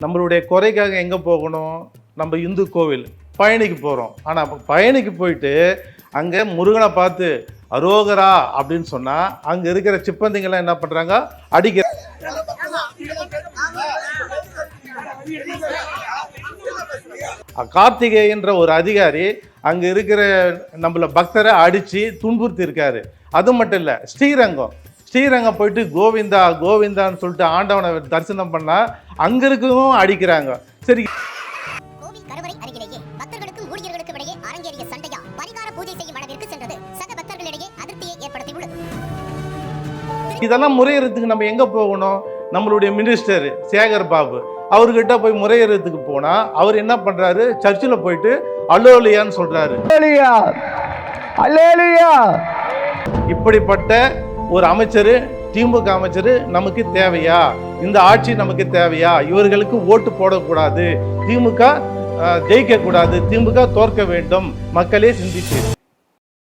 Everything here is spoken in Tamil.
நம்மளுடைய குறைக்காக எங்கே போகணும்? நம்ம இந்து கோவில் பயணிக்கு போகிறோம் ஆனால் பயணிக்கு போயிட்டு அங்கே முருகனை பார்த்து அரோகரா அப்படின்னு சொன்னால் அங்கே இருக்கிற சிப்பந்திங்கெல்லாம் என்ன பண்ணுறாங்க அடிக்க கார்த்திகேயன்ற ஒரு அதிகாரி அங்கே இருக்கிற நம்மள பக்தரை அடித்து துன்புறுத்தி இருக்காரு அது மட்டும் இல்லை ஸ்ரீரங்கம். ஸ்ரீரங்கம் போயிட்டு கோவிந்தா கோவிந்தான்னு சொல்லிட்டு ஆண்டவனை தரிசனம் பண்ணால் அங்கே இருக்கவும் அடிக்கிறாங்க. சரி. இதெல்லாம் முறையிறதுக்கு நம்ம எங்கே போகணும்? நம்மளுடைய மினிஸ்டர் சேகர் பாபு. அவர்கிட்ட போய் முறையிறதுக்கு போனால் அவர் என்ன பண்ணுறாரு சர்ச்சில் போயிட்டு அலோலியான்னு சொல்கிறாரு இப்படிப்பட்ட ஒரு அமைச்சர் திமுக அமைச்சர் நமக்கு தேவையா? இந்த ஆட்சி நமக்கு தேவையா? இவர்களுக்கு ஓட்டு போடக்கூடாது. திமுக ஜெயிக்கக்கூடாது. திமுக தோற்க வேண்டும். மக்களே சிந்திச்சு